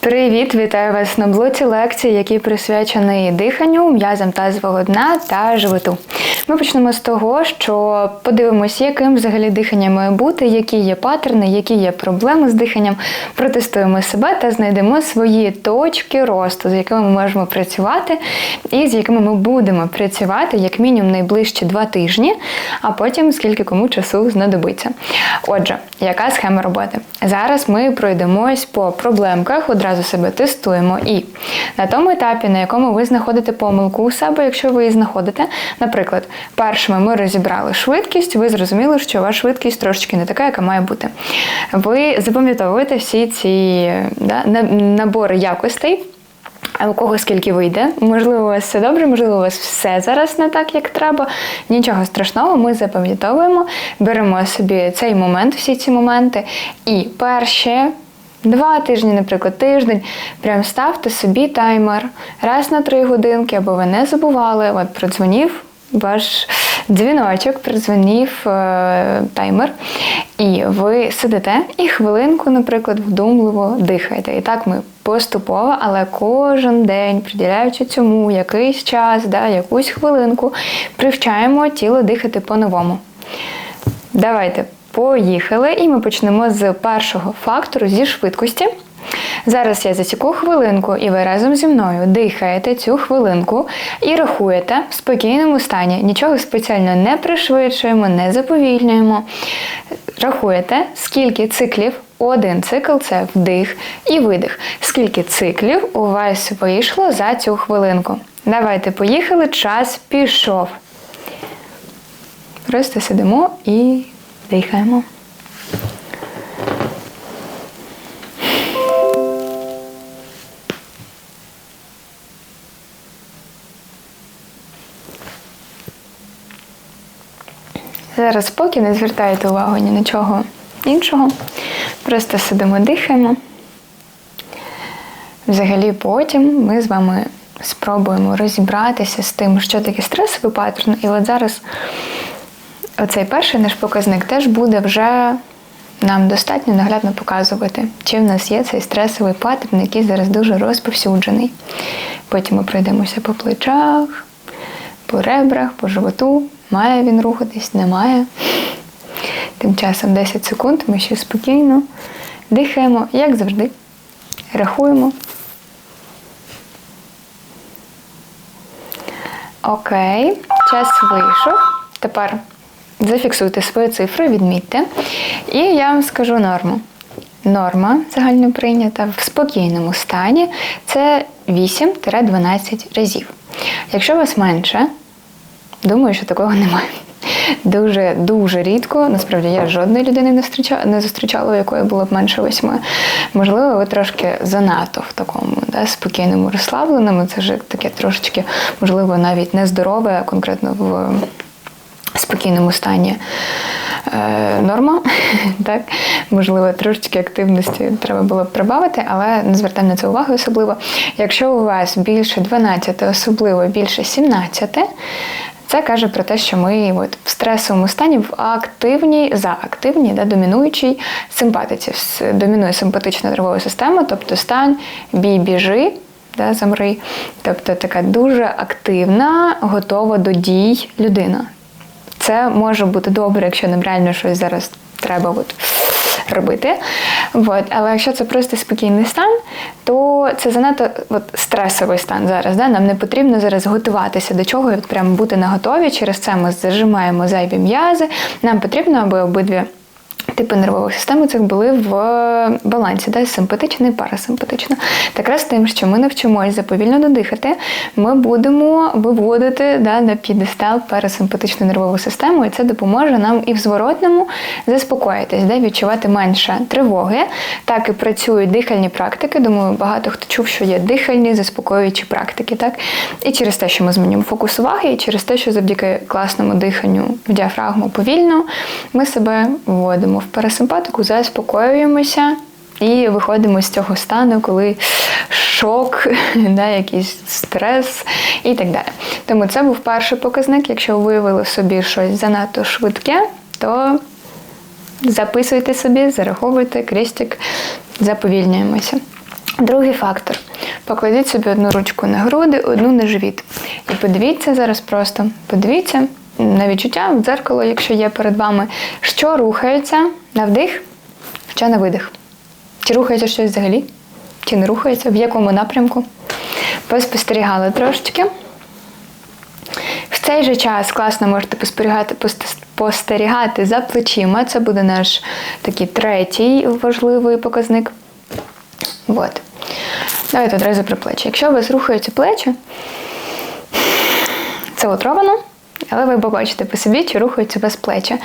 Привіт, вітаю вас на блоці лекції, які присвячені диханню, м'язам тазового дна та животу. Ми почнемо з того, що подивимося, яким взагалі дихання має бути, які є паттерни, які є проблеми з диханням. Протестуємо себе та знайдемо свої точки росту, з якими ми можемо працювати, і з якими ми будемо працювати як мінімум найближчі два тижні, а потім скільки кому часу знадобиться. Отже, яка схема роботи? Зараз ми пройдемось по проблемках, одразу себе тестуємо. І на тому етапі, на якому ви знаходите помилку у себе, якщо ви її знаходите, наприклад, першими ми розібрали швидкість, ви зрозуміли, що ваша швидкість трошечки не така, яка має бути. Ви запам'ятовуєте всі ці да, набори якостей. А у кого скільки вийде? Можливо, у вас все добре, можливо, у вас все зараз не так, як треба. Нічого страшного, ми запам'ятовуємо, беремо собі цей момент, всі ці моменти. І перші два тижні, наприклад, тиждень, прям ставте собі таймер раз на три годинки, або ви не забували, от продзвонів ваш дзвіночок, продзвонів е, таймер, і ви сидите і хвилинку, наприклад, вдумливо дихаєте. І так ми поступово, але кожен день, приділяючи цьому якийсь час, да, якусь хвилинку, привчаємо тіло дихати по-новому. Давайте поїхали, і ми почнемо з першого фактору зі швидкості. Зараз я засіку хвилинку, і ви разом зі мною дихаєте цю хвилинку і рахуєте в спокійному стані. Нічого спеціально не пришвидшуємо, не заповільнюємо. Рахуєте, скільки циклів. Один цикл це вдих і видих. Скільки циклів у вас вийшло за цю хвилинку? Давайте поїхали, час пішов. Просто сидимо і дихаємо. Зараз поки не звертайте увагу ні на чого іншого. Просто сидимо, дихаємо. Взагалі, потім ми з вами спробуємо розібратися з тим, що таке стресовий паттерн. І от зараз оцей перший наш показник теж буде вже нам достатньо наглядно показувати, чи в нас є цей стресовий паттерн, який зараз дуже розповсюджений. Потім ми пройдемося по плечах, по ребрах, по животу. Має він рухатись, не має. Тим часом 10 секунд ми ще спокійно дихаємо, як завжди. Рахуємо. Окей, час вийшов. Тепер зафіксуйте свої цифри, відмітьте. І я вам скажу норму. Норма загально прийнята в спокійному стані це 8-12 разів. Якщо у вас менше, Думаю, що такого немає. Дуже дуже рідко. Насправді я жодної людини не зустрічала, не зустрічала, у якої було б менше восьми. Можливо, ви трошки занадто в такому да, спокійному, розслабленому. Це ж таке трошечки, можливо, навіть нездорове, конкретно в спокійному стані е, норма. так? Можливо, трошечки активності треба було б прибавити, але не звертаємо на це увагу особливо. Якщо у вас більше 12, особливо більше 17, це каже про те, що ми от в стресовому стані в активній, заактивній, да, домінуючій симпатиці. Домінує симпатична нервова система, тобто стан бій, біжи, да, замри. Тобто така дуже активна, готова до дій людина. Це може бути добре, якщо нам реально щось зараз треба. От робити. От. Але якщо це просто спокійний стан, то це занадто от, стресовий стан зараз. Да? Нам не потрібно зараз готуватися до чого, от прямо бути наготові. Через це ми зажимаємо зайві м'язи. Нам потрібно, аби обидві типи нервових систем у цих були в балансі, да, симпатична і парасимпатична. Так раз тим, що ми навчимося повільно додихати, ми будемо виводити да, на підестал парасимпатичну нервову систему, і це допоможе нам і в зворотному заспокоїтись, да, відчувати менше тривоги. Так і працюють дихальні практики. Думаю, багато хто чув, що є дихальні, заспокоюючі практики. Так? І через те, що ми змінюємо фокус уваги, і через те, що завдяки класному диханню в діафрагму повільно, ми себе вводимо в парасимпатику, заспокоюємося і виходимо з цього стану, коли шок, да, якийсь стрес і так далі. Тому це був перший показник. Якщо виявили собі щось занадто швидке, то записуйте собі, зараховуйте крестик, заповільнюємося. Другий фактор. Покладіть собі одну ручку на груди, одну на живіт. І подивіться зараз просто, подивіться на відчуття в дзеркало, якщо є перед вами, що рухається на вдих, що на видих. Чи рухається щось взагалі? Чи не рухається? В якому напрямку? Поспостерігали трошечки. В цей же час класно можете поспостерігати, спостерігати за плечима. Це буде наш такий третій важливий показник. От. Давайте одразу про плечі. Якщо у вас рухаються плечі, це отровано, але ви побачите по собі, чи рухаються без плечі.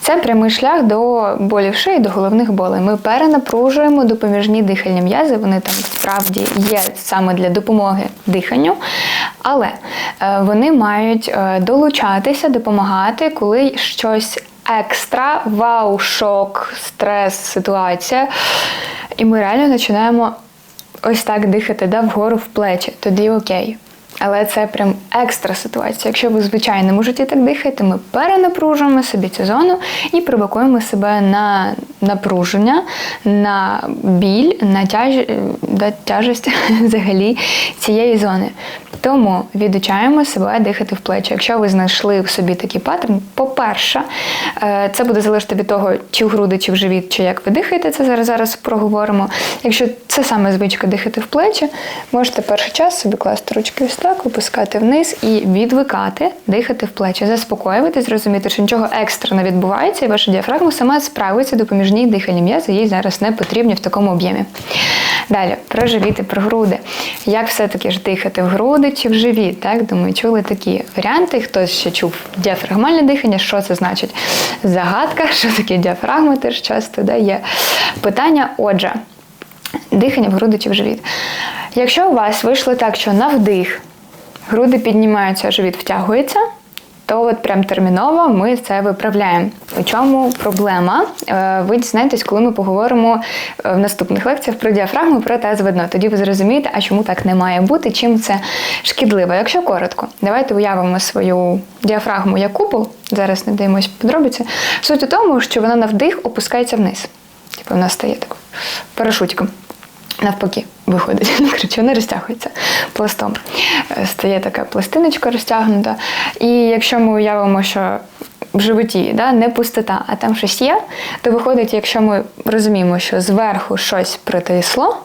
Це прямий шлях до болів шиї, до головних болей. Ми перенапружуємо допоміжні дихальні м'язи, вони там справді є саме для допомоги диханню, але е, вони мають е, долучатися, допомагати, коли щось екстра, вау, шок, стрес, ситуація. І ми реально починаємо ось так дихати, да, вгору в плечі, тоді окей. Але це прям екстра ситуація. Якщо ви в звичайному житті так дихаєте, ми перенапружуємо собі цю зону і провокуємо себе на напруження, на біль, на тяж... на тяжесть взагалі цієї зони. Тому відучаємо себе дихати в плечі. Якщо ви знайшли в собі такий паттерн, по-перше, е, це буде залежати від того, чи в груди, чи в живіт, чи як ви дихаєте, це зараз зараз проговоримо. Якщо це саме звичка дихати в плечі, можете перший час собі класти ручки ось так, опускати вниз і відвикати, дихати в плечі, заспокоюватись, зрозуміти, що нічого екстра не відбувається, і ваша діафрагма сама справиться допоміжні дихальні м'язи, їй зараз не потрібні в такому об'ємі. Далі, про живіт і про груди. Як все-таки ж дихати в груди чи в живіт? Так, думаю, чули такі варіанти. Хтось ще чув діафрагмальне дихання, що це значить? Загадка, що таке діафрагма, теж часто да, є питання. Отже, дихання в груди чи в живіт. Якщо у вас вийшло так, що на вдих груди піднімаються, а живіт втягується то от прям терміново ми це виправляємо. У чому проблема? Е, ви дізнаєтесь, коли ми поговоримо е, в наступних лекціях про діафрагму, про тез видно. Тоді ви зрозумієте, а чому так не має бути, чим це шкідливо. Якщо коротко, давайте уявимо свою діафрагму як купол. Зараз не даємось подробиці. Суть у тому, що вона на вдих опускається вниз. Типу вона стає такою парашутиком навпаки виходить. Коротше, вона розтягується пластом. Е, стає така пластиночка розтягнута. І якщо ми уявимо, що в животі да, не пустота, а там щось є, то виходить, якщо ми розуміємо, що зверху щось притисло,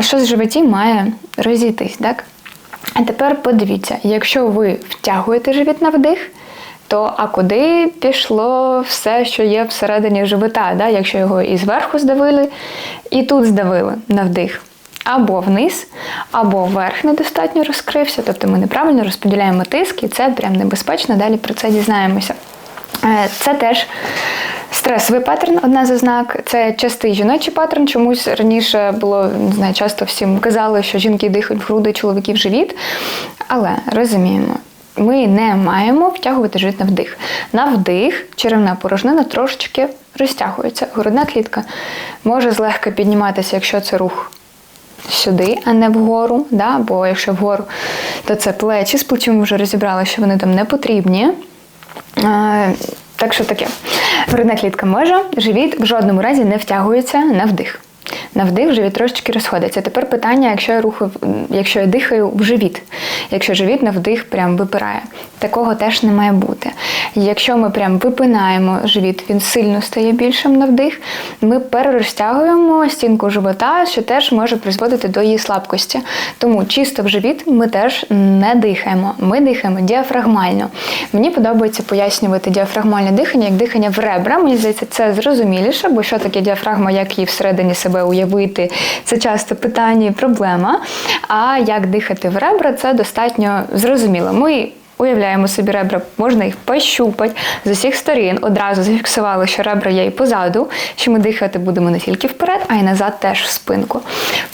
щось в животі має розійтись. так? А тепер подивіться, якщо ви втягуєте живіт на вдих, то а куди пішло все, що є всередині живота, да? якщо його і зверху здавили, і тут здавили на вдих. Або вниз, або вверх недостатньо розкрився, тобто ми неправильно розподіляємо тиск, і це прям небезпечно, далі про це дізнаємося. Е, це теж стресовий паттерн, одна з ознак. Це частий жіночий паттерн. Чомусь раніше було не знаю, часто всім казали, що жінки дихають в груди, чоловіки в живіт. Але розуміємо, ми не маємо втягувати живіт на вдих. На вдих черевна порожнина трошечки розтягується. Грудна клітка може злегка підніматися, якщо це рух сюди, а не вгору. Да? Бо якщо вгору, то це плечі. З плечима вже розібрали, що вони там не потрібні. Так що таке. Грудна клітка може, живіт в жодному разі не втягується на вдих. На вдих живіт трошечки розходиться. Тепер питання, якщо я рухаю, якщо я дихаю в живіт, якщо живіт на вдих прям випирає. Такого теж не має бути. Якщо ми прям випинаємо живіт, він сильно стає більшим на вдих, ми перерозтягуємо стінку живота, що теж може призводити до її слабкості. Тому чисто в живіт ми теж не дихаємо. Ми дихаємо діафрагмально. Мені подобається пояснювати діафрагмальне дихання як дихання в ребра. Мені здається, це зрозуміліше, бо що таке діафрагма, як її всередині себе уявити, це часто питання і проблема. А як дихати в ребра, це достатньо зрозуміло. Ми Уявляємо собі ребра, можна їх пощупати з усіх сторін. Одразу зафіксували, що ребра є і позаду, що ми дихати будемо не тільки вперед, а й назад теж в спинку.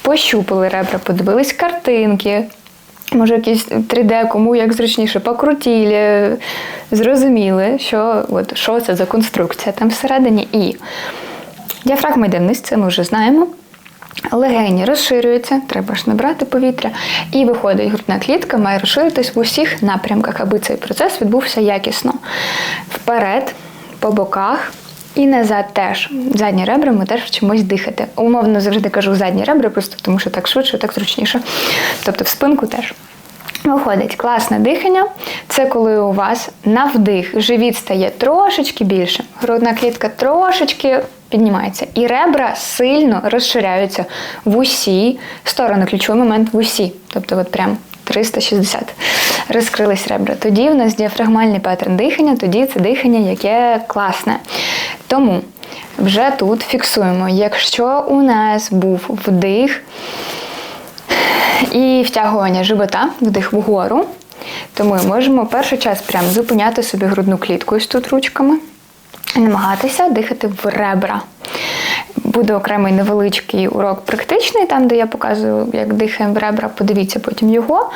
Пощупали ребра, подивились картинки, може, якісь 3D, кому як зручніше, покрутілі, зрозуміли, що от, що це за конструкція там всередині. І діафрагма йде вниз, це ми вже знаємо. Легені розширюються, треба ж набрати повітря, і виходить грудна клітка, має розширитись в усіх напрямках, аби цей процес відбувся якісно. Вперед, по боках, І назад теж. Задні ребра ми теж вчимось дихати. Умовно завжди кажу задні ребра, просто тому що так швидше, так зручніше. Тобто в спинку теж. Виходить, класне дихання. Це коли у вас на вдих живіт стає трошечки більше, грудна клітка трошечки піднімається, і ребра сильно розширяються в усі сторони, ключовий момент в усі. Тобто, от прям 360 розкрились ребра. Тоді в нас діафрагмальний паттерн дихання, тоді це дихання, яке класне. Тому вже тут фіксуємо, якщо у нас був вдих і втягування живота, вдих вгору, то ми можемо перший час прям зупиняти собі грудну клітку ось тут ручками намагатися дихати в ребра. Буде окремий невеличкий урок практичний, там, де я показую, як дихаємо в ребра, подивіться потім його.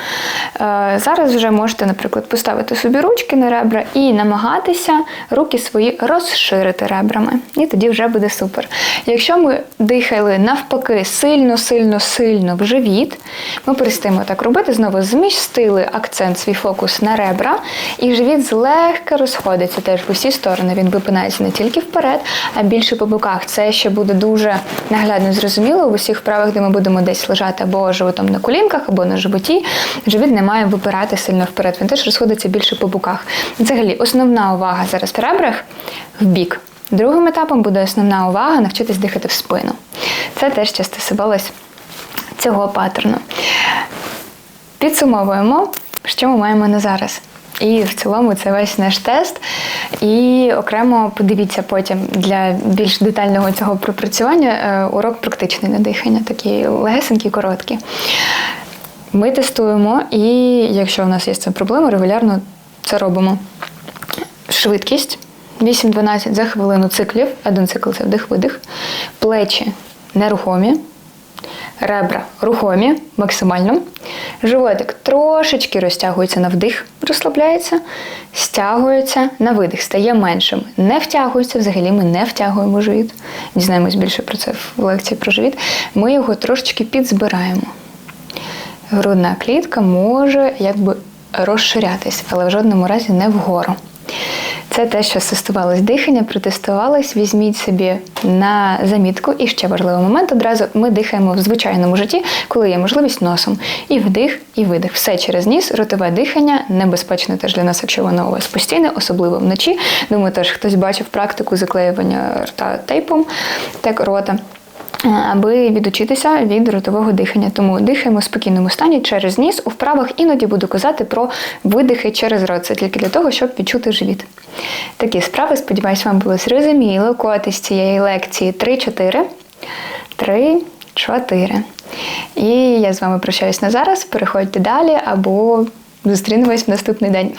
Е, Зараз вже можете, наприклад, поставити собі ручки на ребра і намагатися руки свої розширити ребрами. І тоді вже буде супер. Якщо ми дихали навпаки сильно, сильно, сильно в живіт, ми перестаємо так робити, знову змістили акцент, свій фокус на ребра, і живіт злегка розходиться теж в усі сторони. Він випинається не тільки вперед, а більше по боках. Це ще буде дуже наглядно зрозуміло в усіх вправах, де ми будемо десь лежати або животом на колінках, або на животі. Живіт не має випирати сильно вперед. Він теж розходиться більше по боках. Взагалі, основна увага зараз в ребрах в бік. Другим етапом буде основна увага навчитись дихати в спину. Це теж ще стосувалось цього паттерну. Підсумовуємо, що ми маємо на зараз. І в цілому це весь наш тест. І окремо подивіться потім для більш детального цього пропрацювання е, урок практичний на дихання, такий легесенький, короткий. Ми тестуємо, і якщо в нас є цим проблема, регулярно це робимо. Швидкість 8-12 за хвилину циклів. Один цикл це вдих-видих. Плечі нерухомі. Ребра рухомі максимально. Животик трошечки розтягується на вдих, розслабляється, стягується на видих, стає меншим. Не втягується, взагалі ми не втягуємо живіт. Дізнаємось більше про це в лекції про живіт. Ми його трошечки підзбираємо. Грудна клітка може якби розширятись, але в жодному разі не вгору. Це те, що стосувалось дихання, протестувалось. Візьміть собі на замітку. І ще важливий момент одразу ми дихаємо в звичайному житті, коли є можливість носом. І вдих, і видих. Все через ніс, ротове дихання небезпечне теж для нас, якщо воно у вас постійне, особливо вночі. Думаю, теж хтось бачив практику заклеювання рта тейпом, так рота. Аби відучитися від ротового дихання. Тому дихаємо в спокійному стані через ніс. У вправах іноді буду казати про видихи через рот. Це тільки для того, щоб відчути живіт. Такі справи, сподіваюсь, вам було зрозуміло. Коти з цієї лекції 3-4. 3-4. І я з вами прощаюсь на зараз. Переходьте далі або зустрінемось в наступний день.